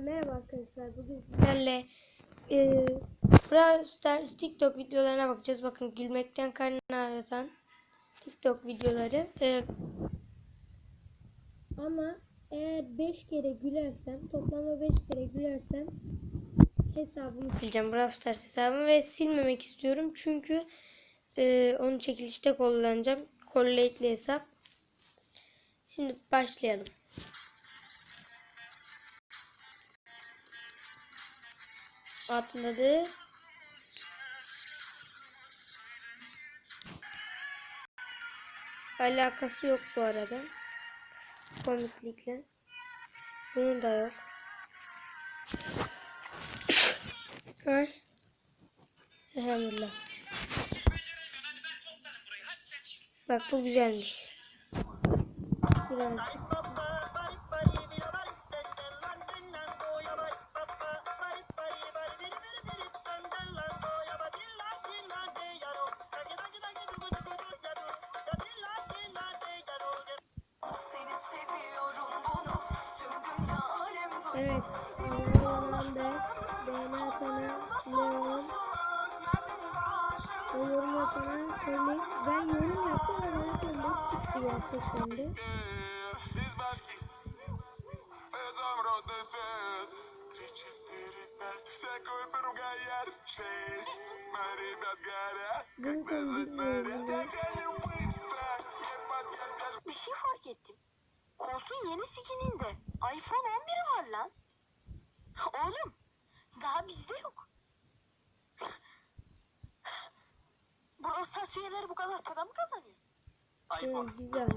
merhaba arkadaşlar. Bugün sizlerle e, Brawl Stars TikTok videolarına bakacağız. Bakın gülmekten karnını ağrıtan TikTok videoları. E, ama eğer 5 kere gülersem, toplamda 5 kere gülersem hesabımı sileceğim. Brawl Stars hesabımı ve silmemek istiyorum. Çünkü e, onu çekilişte kullanacağım. Correlate'li hesap. Şimdi başlayalım. Atladı. Alakası yok bu arada. Komiklikle. Bunun da yok. Ay. Elhamdülillah. Bak bu güzelmiş. Güzel. yaptı şu anda. Bir şey fark ettim. Koltuğun yeni skininde iPhone 11 var lan. Oğlum daha bizde yok. Bronz tas bu kadar para mı kazanıyor? Şöyle güzel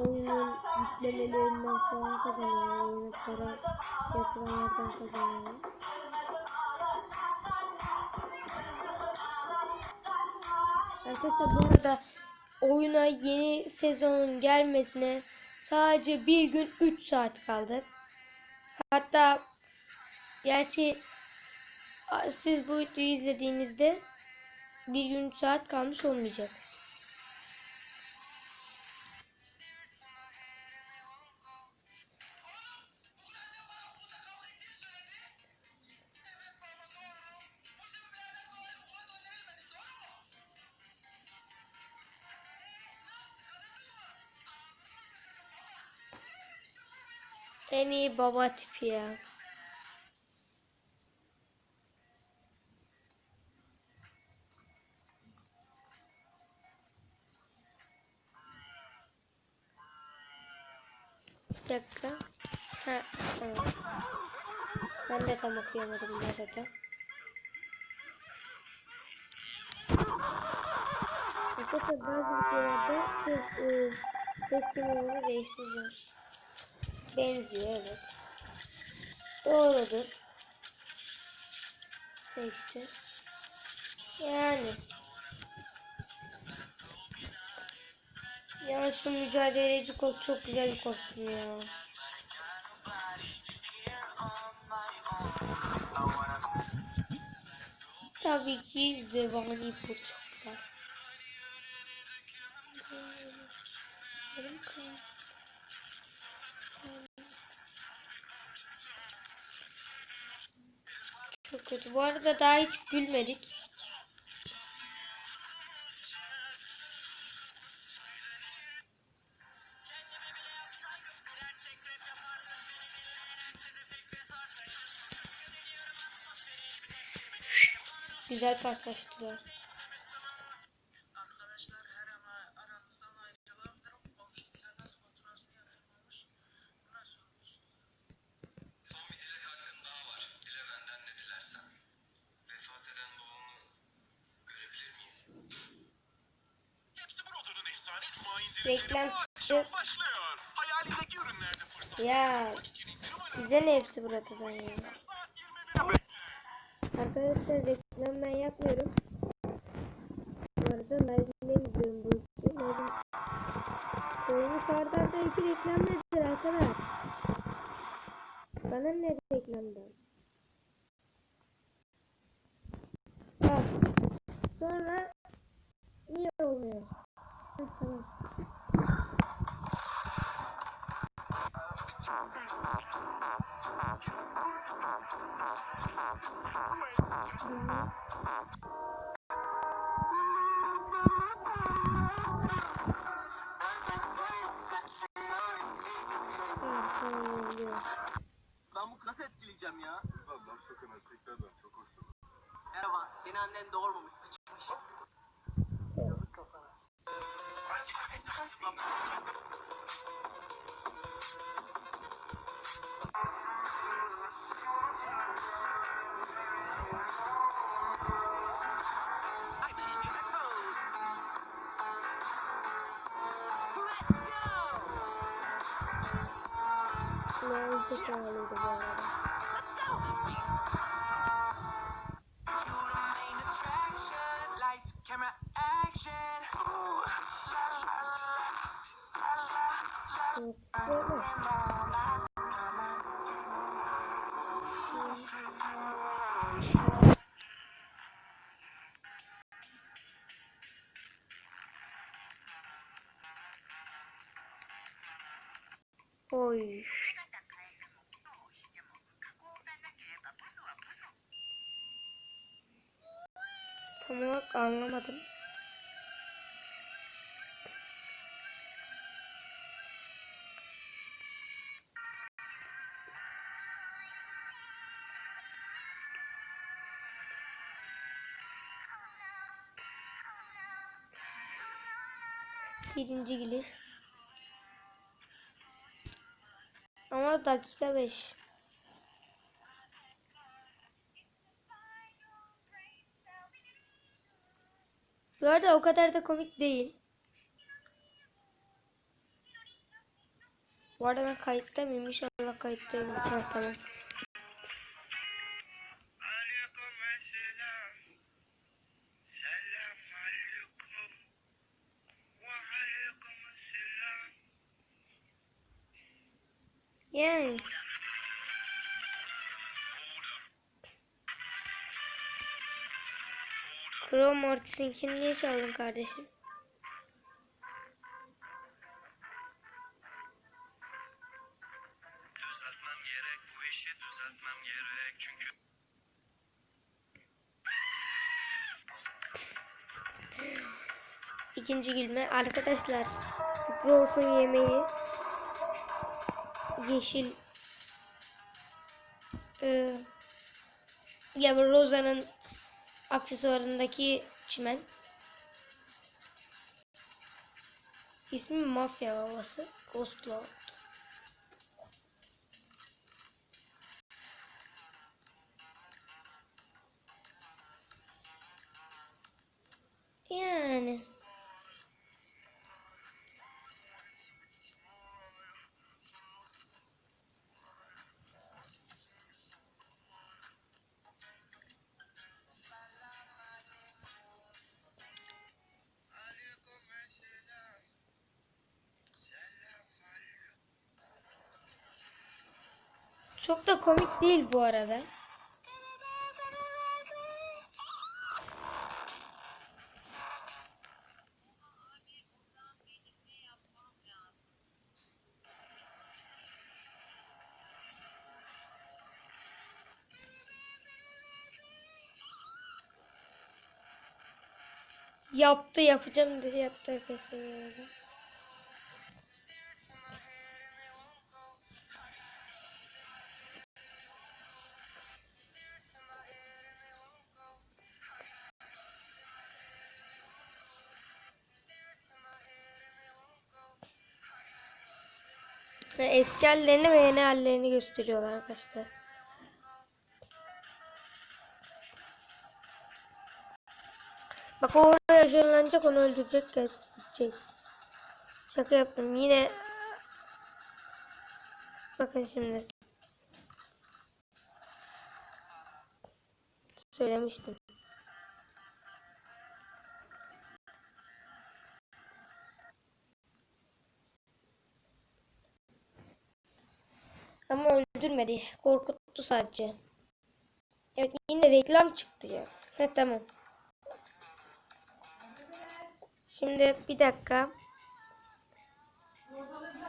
oyunun yüklemelerinden falan kazanıyorum. Oyuna para yatıranlardan kazanıyorum. Arkadaşlar bu arada oyuna yeni sezonun gelmesine sadece bir gün 3 saat kaldı. Hatta gerçi siz bu videoyu izlediğinizde bir gün 3 saat kalmış olmayacak. En iyi baba tipi ya. Bir dakika. Ha, tamam. Ben de tam okuyamadım bu arada. Arkadaşlar bazı videolarda çok e, teslimleri değiştireceğim. Benziyor evet. Doğrudur. İşte. Yani. Ya şu mücadeleci kol çok güzel bir kostüm ya. Tabii ki Zevani bu çok güzel. Çok kötü. Bu arada daha hiç gülmedik. Efsane cuma Reklam çıktı. Ya size ne hepsi buradan ya? saat 21'e Arkadaşlar reklam yüzden ben yapmıyorum. Bu arada live'den izliyorum bu işi. Live'den... Oyunu sardarda iki reklam nedir arkadaş? Bana ne reklamdan? Bak. Sonra niye olmuyor? Tamam. Oh my God. Birazcık ağlıydı bu arada. Lights, anlamadım. Yedinci gelir. Ama dakika 5. Bu arada o kadar da komik değil. Bu arada ben kayıtta mıyım? İnşallah kayıttayım. Ha, tamam. Yani. Crow Mortis'inkini niye çaldın kardeşim? Düzeltmem gerek bu işi düzeltmem gerek çünkü İkinci gülme. Arkadaşlar Crow'un yemeği yeşil e, ya bu Rosa'nın aksesuarındaki çimen. İsmi Mafya Babası. Ghost Lord. Yani. Çok da komik değil bu arada. Yaptı yapacağım dedi yaptı arkadaşlar. Ve Eski hallerini ve yeni hallerini gösteriyorlar arkadaşlar. Bak o oraya ışınlanacak onu öldürecek gidecek. Şaka yaptım yine. Bakın şimdi. Söylemiştim. Ama öldürmedi. Korkuttu sadece. Evet yine reklam çıktı ya. He tamam. Şimdi bir dakika.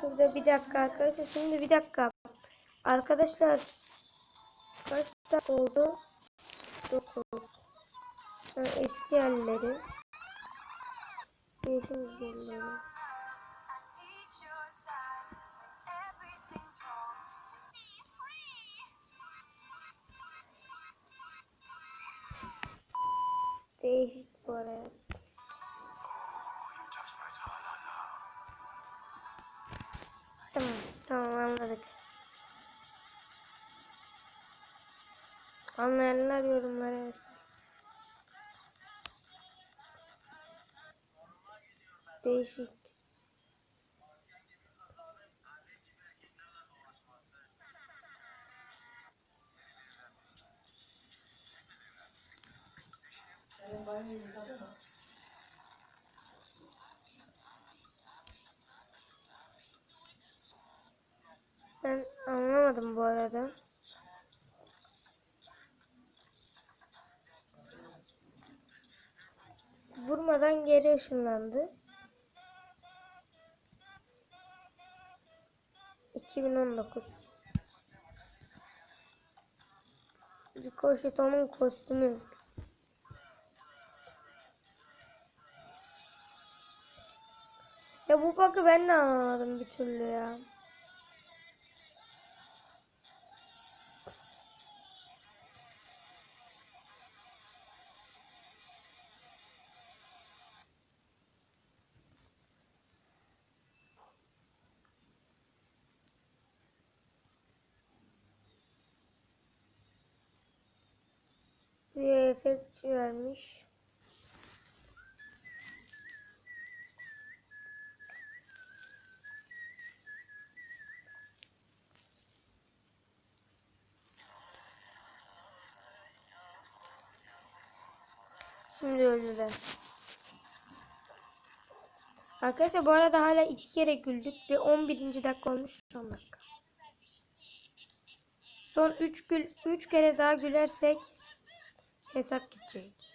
Şurada bir dakika arkadaşlar. Şimdi bir dakika. Arkadaşlar kaç dakika oldu? 9 Ha, eski halleri Değişim Anlayanlar yorumlara yazsın. Değişik. Ben anlamadım bu arada. Vurmadan geri ışınlandı. 2019 Ricochet onun kostümü. Ya bu bug'ı ben de anlamadım bir türlü ya. Bir efekt vermiş. Şimdi öldüler. Arkadaşlar bu arada hala iki kere güldük ve 11. dakika olmuş son dakika. Son 3 gül 3 kere daha gülersek ये सब चीज़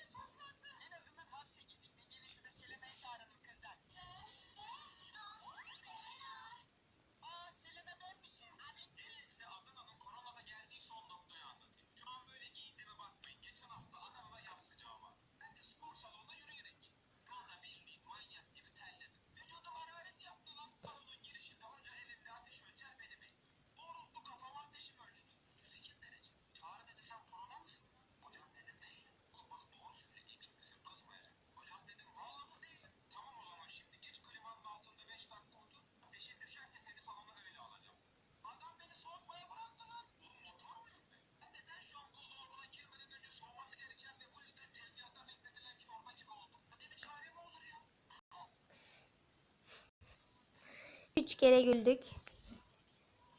Üç kere güldük.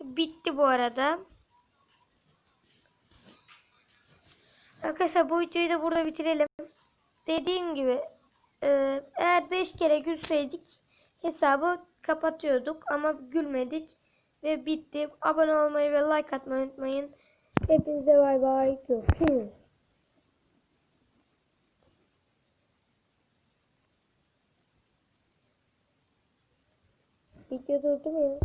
Bitti bu arada. Arkadaşlar bu videoyu da burada bitirelim. Dediğim gibi e, eğer 5 kere gülseydik hesabı kapatıyorduk ama gülmedik ve bitti. Abone olmayı ve like atmayı unutmayın. Hepinize bay bay. Görüşürüz. Video durdu mu ya?